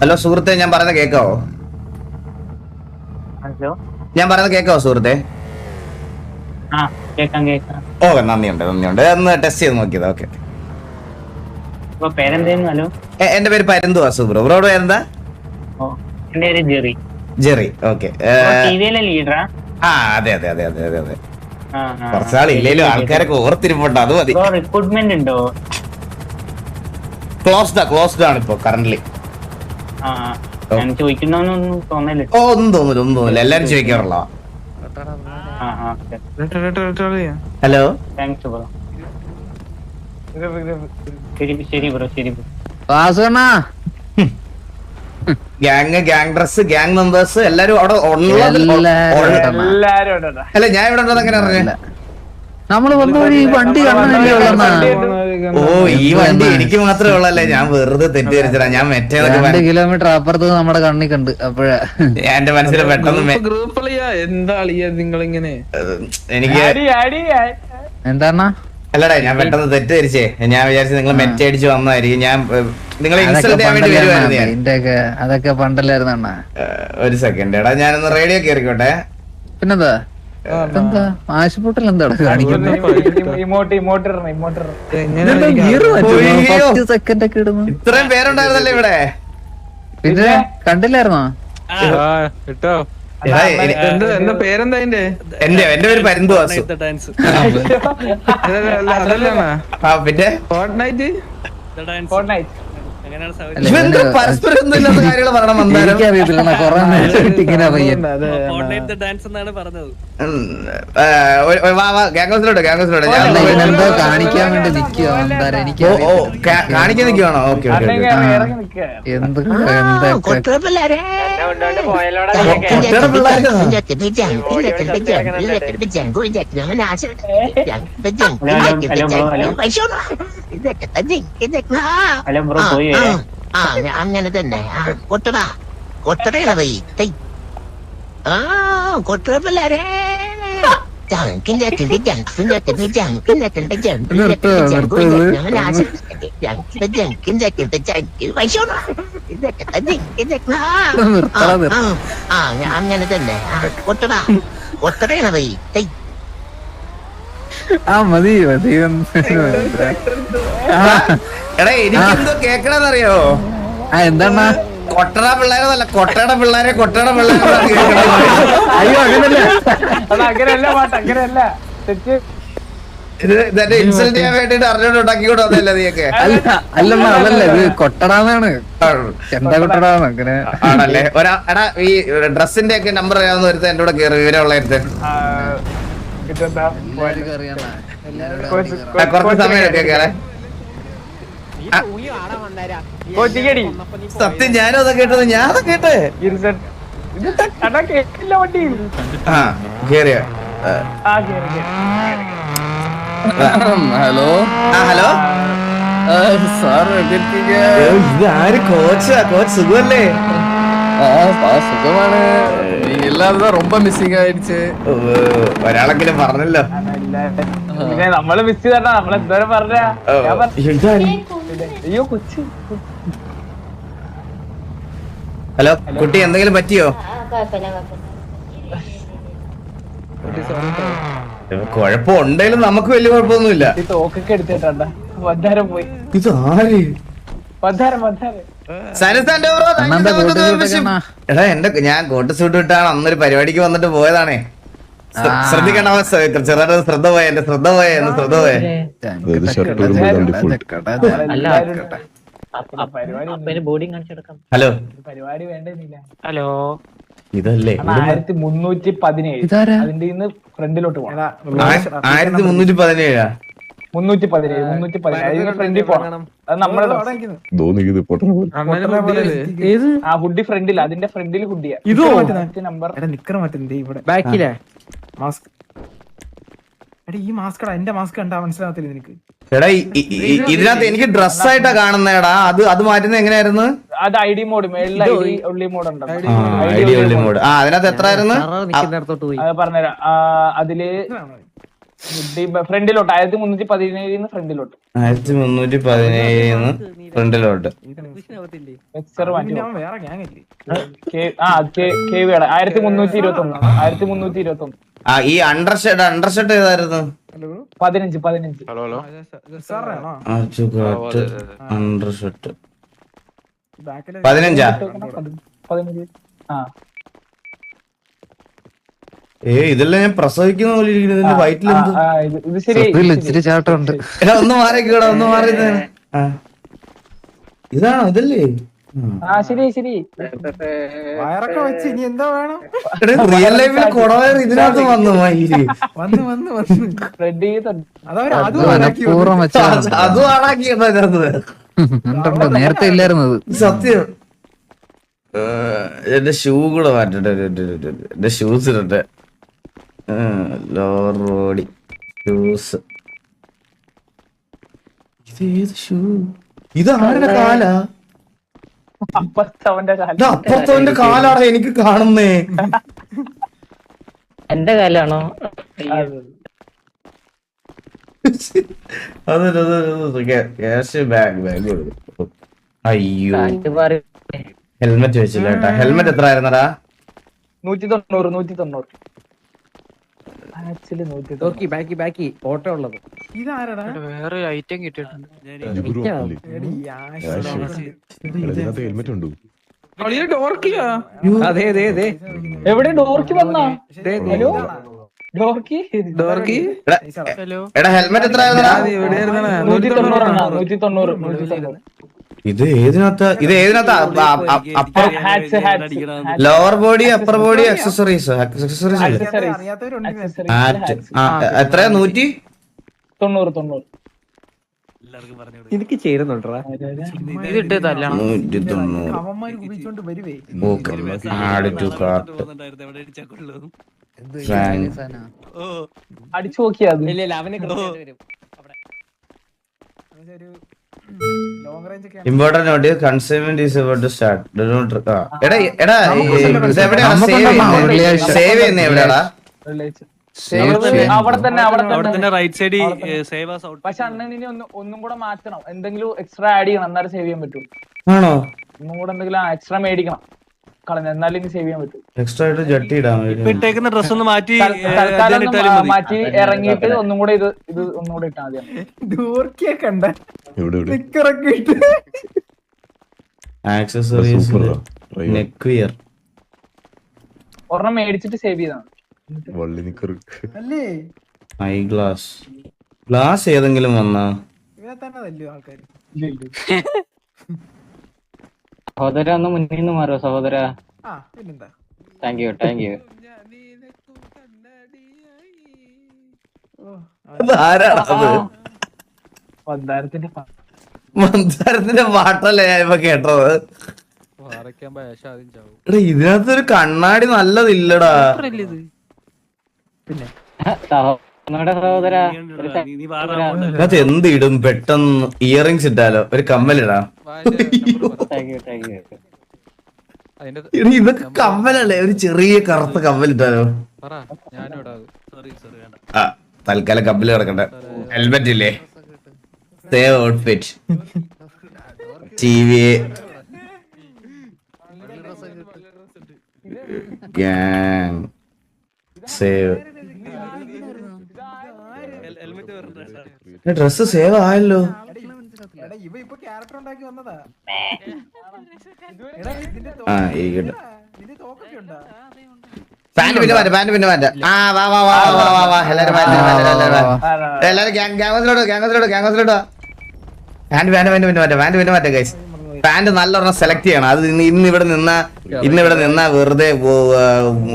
Hello സുഹൃത്തെ ഞാൻ പറയുന്നത് കേക്കാവോ? ഹലോ? ഞാൻ പറയുന്നത് കേക്കാവോ സുഹൃത്തെ? ഓ നന്ദിയുണ്ട് നന്ദിയുണ്ട്. ഒന്ന് ടെസ്റ്റ് ചെയ്ത് നോക്കിയത് ഓക്കെ. എന്റെ പേര് പരന്തു വാസു ബ്രോ ബ്രോയുടെ പേരെന്താ ജെറി. Jerry okay. ആ അതെ അതെ അതെ അതെ അതെ അതെ. കുറച്ചാളില്ലേലും ആൾക്കാരൊക്കെ ഓർത്തിരിപ്പുണ്ട് അത് മതി. റിക്രൂട്ട്മെന്റ് ഉണ്ടോ? ക്ലോസ്ഡ് ക്ലോസ്ഡ് ആണ് ഇപ്പൊ കറന്റ് ആ ഞാൻ ചോദിക്കുന്നൊന്നും തോന്നൽ ഓ ഒന്നും തോന്നില്ല ഒന്നും തോന്നില്ല എല്ലാരും ചോദിക്കാറുള്ള ഹലോ താങ്ക്സ് ബ്രോ. ശരി ബ്രോ ശരി bro. Gang gang dress gang members എല്ലാരും അവിടെ. അല്ല ഞാൻ ഇവിടെ ഉണ്ടോ അങ്ങനെ അറിഞ്ഞു നമ്മൾ വന്ന വഴി ഈ വണ്ടി ഓ ഈ വണ്ടി എനിക്ക് മാത്രമേ ഉള്ളല്ലേ? ഞാൻ വെറുതെ തെറ്റിദ്ധരിച്ചാ ഞാൻ മറ്റേ രണ്ട് കിലോമീറ്റർ അപ്പുറത്ത് നമ്മുടെ കണ്ണി കണ്ട് അപ്പോഴേ. എന്റെ മനസ്സിൽ പെട്ടെന്ന് ഗ്രൂപ്പ് എന്താ നിങ്ങളിങ്ങനെ? എനിക്ക് എന്താണ അല്ലടാ ഞാൻ പെട്ടെന്ന് തെറ്റിദ്ധരിച്ചേ. ഞാൻ വിചാരിച്ചു നിങ്ങൾ മെറ്റേ അടിച്ച് വന്നായിരിക്കും ഞാൻ അതൊക്കെ പണ്ടല്ലായിരുന്നു അണ്ണാ. ഒരു സെക്കൻഡ് എടാ ഞാനൊന്ന് റേഡിയോ കേറിക്കോട്ടെ. പിന്നെന്താ? എന്താ ആശുപത്രിയിൽ എന്താണ് ഇത്രയും പേരുണ്ടായിരുന്നല്ലേ ഇവിടെ. പിന്നെ കണ്ടില്ലായിരുന്നോ? കേട്ടോ? എടാ, എനി- എന്താ എന്താ പേരെന്താ അതിന്റെ? എന്റെ എന്റെ പേര് പരിന്തു വാസു. പിന്നെ? ഫോർട്ട് നൈറ്റ് ഫോർട്ട് ഇവന്ത് എനിക്കറിയത്തില്ല കൊറേ നേരമായിട്ട് ഇങ്ങനെ പയ്യൻ ഞാൻ അല്ല ഇവനെന്തോ കാണിക്കാൻ വേണ്ടി നിക്കുക എന്താ എനിക്ക് കാണിക്കാൻ നിൽക്കുവാണോ ഓക്കെ ഓക്കെ ഓക്കെ എന്ത് തന്നെ ഇതൊക്കെ. അല്ല ബ്രോ പോയി വരാം. അങ്ങനെ തന്നെ. ആ, കൊട്ടടാ കൊട്ടടയുടെ പോയി തൈ ആ പിള്ളേരെ. ജങ്കിന്റെ കിണ്ടി ജങ്കിന്റെ കിണ്ടി ജങ്കിന്റെ കിണ്ടി ജങ്കിന്റെ ഇത്. ജങ്കിന്റെ കിണ്ടി ജങ്കി വൈശോണ ഇതൊക്കെ തന്നെ ഇതൊക്കെ. ആ, ആ. ആ, ആ, അങ്ങനെ തന്നെ. ആ, കൊട്ടടാ പോയി ആ മതി മതി എടാ എനിക്കെന്തോ കേക്കണെന്നറിയോ ആ, എന്താണ് കൊട്ടട പിള്ളേരല്ല കൊട്ടയുടെ പിള്ളേരെ കൊട്ടയുടെ പിള്ളേരെ അയ്യോ അങ്ങനല്ല. ഇത് ഇതെന്നെ ഇൻസൾട്ട് ചെയ്യാൻ വേണ്ടിട്ട് അറിഞ്ഞോണ്ട് ഉണ്ടാക്കിക്കൂടെ വന്നല്ലേ നീയൊക്കെ? അല്ല അതല്ല ഇത് കൊട്ടടാന്നാണ് എന്താ കൊട്ടടാന്ന് അങ്ങനെ. ആണല്ലേ? ഒരാ എടാ ഈ ഡ്രസ്സിന്റെ ഒക്കെ നമ്പർ അറിയാവുന്ന ഒരുത്ത എന്റെ കൂടെ കേറി വിവരമുള്ള സത്യം ഞാനും അതൊക്കെ കേട്ടത് ഞാൻ അതൊക്കെ കേട്ടെ ആ കേറിയ. ഹലോ? ആ ഹലോ? Sir sir എവിടെയിരിക്കുക? ഇത് ആര്? കോച്ചാ കോച്ച് സുഖമല്ലേ ആ, സുഖമാണ്. ഇല്ലാതെ ரொம்ப മിസ്സിംഗ് ആയിடுச்சு ഒരാളെങ്കിലും പറഞ്ഞല്ലോ. നമ്മൾ മിസ് ചെയ്താ നമ്മളെന്തോരം പറഞ്ഞോ കൊച്ചു. ഹലോ കുട്ടി എന്തെങ്കിലും പറ്റിയോ? കുഴപ്പമുണ്ടെങ്കിലും നമുക്ക് വലിയ കുഴപ്പമൊന്നുമില്ല. തോക്കൊക്കെ എടുത്തിട്ടാ വധാരം പോയി. ഇത് ആര്? വധാരം വധാരം എടാ എന്റെ ഞാൻ കോട്ട് സൂട്ട് ഇട്ടാണ് അന്നൊരു പരിപാടിക്ക് വന്നിട്ട് പോയതാണേ. ശ്രദ്ധിക്കണം? ചെറുതായിട്ട് ശ്രദ്ധ പോയ എന്റെ ശ്രദ്ധ പോയ എന്റെ ശ്രദ്ധ പോയ. ഹലോ. ഹലോ. ഇതല്ലേ. ആയിരത്തി മുന്നൂറ്റി പതിനേഴ്. അതിന്റെ ഫ്രണ്ടിലോട്ട് പോകണം ആ- ആയിരത്തി മുന്നൂറ്റി പതിനേഴാ? മുന്നൂറ്റി പതിനേഴ് മുന്നൂറ്റി പതിനേഴ് അതിന്റെ ഫ്രണ്ടിൽ പോകണം അത് നമ്മുടെ അണ്ണന് ഫുഡിലല്ലേ ആ ഹുഡി ഫ്രണ്ടിൽ അതിന്റെ ഫ്രണ്ടിൽ ഹുഡിയാ. ഇതോ? നമ്പർ. ഇവിടെ. ബാക്കിലെ? മാസ്ക്. എടാ ഈ മാസ്ക് എന്റെ മാസ്ക് കണ്ടാ മനസ്സിലാകത്തില്ല നിനക്ക്. എടാ ഇതിനകത്ത് എനിക്ക് ഡ്രസ്സായിട്ടാ കാണുന്നേടാ അത് അത് മാറ്റുന്നത് എങ്ങനെയായിരുന്നു? അത് ഐ ഡി മോഡ് മേളിൽ ഐ ഡി ഉള്ളി മോഡ് ആ അതിനകത്ത് എത്ര ആയിരുന്നു പറഞ്ഞുതരാം. ആ, അതിൽ ഫ്രണ്ടിലോട്ട്. ആയിരത്തി മുന്നൂറ്റി പതിനേഴിന്ന് ഫ്രണ്ടിലോട്ട്. ആയിരത്തി മുന്നൂറ്റി പതിനേഴിന്ന് ഫ്രണ്ടിലോട്ട്. ആയിരത്തി മുന്നൂറ്റി ഇരുപത്തി ഒന്ന് ആയിരത്തി മുന്നൂറ്റി ഇരുപത്തി ഒന്ന് ആ ഈ അണ്ടർ ഷർട്ട് അണ്ടർ ഷർട്ട് ഏതായിരുന്നു പതിനഞ്ച് പതിനഞ്ച്. അണ്ടർ ഷർട്ട് പതിനഞ്ചാ പതിനഞ്ച്. ആ. ഏ ഇതെല്ലാം ഞാൻ പ്രസവിക്കുന്ന പോലെ ഇരിക്കുന്നു. ഇതിന്റെ വയറ്റിൽ ഇത് ശരി ഇച്ചിരി ചാട്ടമുണ്ട്. എടാ ഒന്ന് മാറിക്കൂടാ ഒന്ന് മാറി. ഇതാണോ ഇതല്ലേ? ആ. ശരി ശരി. വയറൊക്കെ വെച്ച് ഇനി എന്താ വേണം? റിയൽ ലൈഫിൽ കൊടവയർ ഇതിനകത്ത് വന്നു മയിൽ. അതും അതും നേരത്തെ ഇല്ലായിരുന്നത് സത്യം. എന്റെ ഷൂ കൂടെ മാറ്റട്ടെ എന്റെ ഷൂസ് ഇടട്ടെ. Lower body. ഷൂസ് ഇതേത് ഷൂ? ഇത് ആരുടെ കാലാ? അപ്പുറത്തവന്റെ കാലാണ് എനിക്ക് കാണുന്നേ. എന്റെ കാലാണോ? അതൊരു ക്യാഷ് ബാഗ് ബാഗ് കൊടുക്കും. അയ്യോ. ഹെൽമെറ്റ് വെച്ചില്ല കേട്ടാ. ഹെൽമെറ്റ് എത്ര ആയിരുന്നടാ നൂറ്റി തൊണ്ണൂറ് നൂറ്റി തൊണ്ണൂറ് ബാക്കി ബാക്കി ബാക്കി. ഓട്ടോ ഉള്ളത്. ഇതാരടാ? വേറെ ഐറ്റം കിട്ടിയിട്ടുണ്ട്. ആശ. ഹെൽമെറ്റ് ഉണ്ടോ? അതെ അതെ അതെ. എവിടെ ഡോർക്കി വന്നാ. ഹലോ? ഡോർക്കി ഡോർക്കി എടാ ഹെൽമെറ്റ് എത്ര നൂറ്റി തൊണ്ണൂറാണ് നൂറ്റി തൊണ്ണൂറ് നൂറ്റി തൊണ്ണൂറ്. ഇത് ഏതിനകത്ത്? ഇത് ഏതിനകത്ത? Lower body upper body accessories accessories എത്ര? നൂറ്റി? തൊണ്ണൂറ് തൊണ്ണൂറ്. എനിക്ക് ചേരുന്നുണ്ടോ അടിച്ചു നോക്കിയാ അവനെ വരും. ഒരു important note is about to start എടാ എടാ എവിടെയാണ്. സേവ് ചെയ്യുന്നത് എവിടെയാടാ? Save അവിടെ തന്നെ അവിടെ തന്നെ റൈറ്റ് സൈഡിൽ സേവ് ഔട്ട് പക്ഷെ അണ്ണൻ ഇനി ഒന്നും കൂടെ മാറ്റണം. എന്തെങ്കിലും എക്സ്ട്രാ ആഡ് ചെയ്യണം. എന്നാലും സേവ് ചെയ്യാൻ പറ്റും. ആണോ? ഒന്നും കൂടെ എന്തെങ്കിലും എക്സ്ട്രാ മേടിക്കണം. കളഞ്ഞ എന്നാലും ഇനി സേവ് ചെയ്യാൻ പറ്റും. എക്സ്ട്രാ ആയിട്ട് ജട്ടി ഇട്ടേക്കുന്ന ഡ്രസ് ഒന്ന് മാറ്റി മാറ്റി ഇറങ്ങിയിട്ട് ഒന്നും കൂടെ ഇത് ഇത് ഒന്നും കൂടെ ഇട്ടാ മതി. നിക്കറൊക്കെ ഇട്ട്. ആക്സസറീസ്. നെക്ക് വിയർ ഒരെണ്ണം മേടിച്ചിട്ട് സേവ് ചെയ്താണ്. വള്ളി നിക്കറ്. അല്ലേ? ഐ ഗ്ലാസ് ഗ്ലാസ് ഏതെങ്കിലും വന്നാ? തന്നെ തല്ലു ആൾക്കാര്? സഹോദര ഒന്ന് മുന്നിൽ നിന്ന് മാറോ സഹോദര. താങ്ക് യു താങ്ക് യു മന്ദാരത്തിന്റെ പാട്ടല്ലേ ഞാൻ ഇപ്പൊ കേട്ടത്? എടാ ഇതിനകത്തൊരു കണ്ണാടി നല്ലതില്ലടാ. നമ്മുടെ എന്ത് ഇടും പെട്ടെന്ന് ഇയറിങ്സ് ഇട്ടാലോ? ഒരു കമ്മലിടാ. ഇതൊക്കെ കമ്മലല്ലേ? ഒരു ചെറിയ കറുത്ത കമ്മലിട്ടാലോ? ആ തൽക്കാലം കമ്മൽ കിടക്കണ്ട. ഹെൽമെറ്റ് ഇല്ലേ? Save outfit T V save dress save ആയല്ലോ. പാന്റ് പിന്നെ മാറ്റാം പാന്റ് പിന്നെ മാറ്റാം ആ വാ വാ വാ വാ വാ വാ. എല്ലാരും മാറ്റാം എല്ലാരും മാറ്റാം എല്ലാരും ഗ്യാങ് ഗ്യാങ്ങസിലോട്ട് ഗ്യാങ്ങസിലോട്ട് ഗ്യാങ്ങസിലോട്ട് പാന്റ് പാന്റ് പാന്റ് പിന്നെ മാറ്റാം പാന്റ് പിന്നെ മാറ്റാം ഗൈസ് പാന്റ് നല്ലൊരെണ്ണം സെലക്ട് ചെയ്യണം. അത് ഇന്ന് ഇവിടെ നിന്ന ഇന്ന് ഇവിടെ നിന്നാ വെറുതെ പോ- ആ,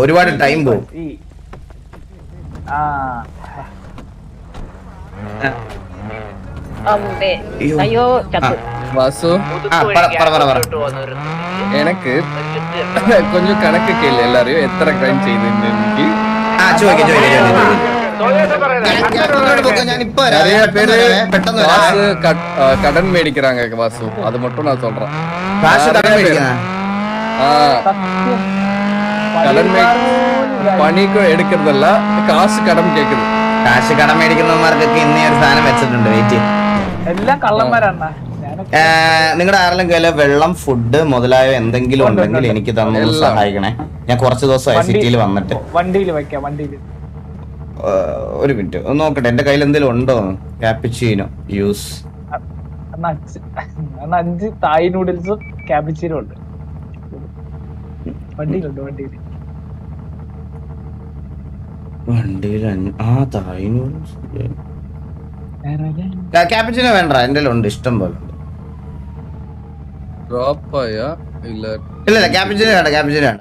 ഒരുപാട് ടൈം പോകും ഈ ആ അയ്യോ ചത്തു வாசு ആ പറ പറ പറ പറ எனக்கு கொஞ்சம் கணக்குக்கு இல்லை எல்லாரையும் எத்தனை கிரைம் செய்துன்னு இன்னைக்கு ആ ചോദിക്കാം ചോദിക്കാം ചോദിക്കാം ഞാൻ ഇപ്പൊ വരാം. நிறைய பேரு പെട്ടെന്ന് காசு വരാം. கட்- ஆ, கடன் மேடிக்கிறாங்க வாசு அது மட்டும் நான் சொல்றேன் കാശ് കടം நிறைய பேரு. മേടിക്കുന്ന ஆ, கடன் மே பணிக்கு எடுக்கிறதெல்லாம் காசு கடன் கேக்குது കാശ് കടം മേടിക്കുന്നവന്മാർക്കൊക്കെ ഇന്നേ ഒരു സാധനം വെച്ചിട്ടുണ്ട് വെയിറ്റ് എല്ലാം കള്ളന്മാരാണ്. നിങ്ങളുടെ ആരെങ്കിലും കയ്യിൽ വെള്ളം ഫുഡ് മുതലായ എന്തെങ്കിലും ഉണ്ടെങ്കിൽ എനിക്ക് തന്നൊന്ന് സഹായിക്കണേ. ഞാൻ കുറച്ച് ദിവസമായി സിറ്റിയിൽ വന്നിട്ട്. വണ്ടിയിൽ വെക്കാം വണ്ടിയിൽ. ഒരു മിനിറ്റ് ഒന്ന് നോക്കട്ടെ എന്റെ കയ്യിൽ എന്തെങ്കിലും ഉണ്ടോ കാപ്പിച്ചീനോ യൂസ് അഞ്ച് തായ് നൂഡിൽസും ക്യാബിച്ചീനും ഉണ്ട്. വണ്ടിയിലുണ്ട് വണ്ടിയിൽ. വണ്ടിയിൽ ആ തായിനോ ക്യാപ്പിച്ചിനോ വേണ്ട എന്റെ ഉണ്ട് ഇഷ്ടം പോലെ. ഡ്രോപ്പ് ആയ? ഇല്ല. ഇല്ല ഇല്ല. വേണ്ട ക്യാപ്പിച്ചിനോ വേണ്ട.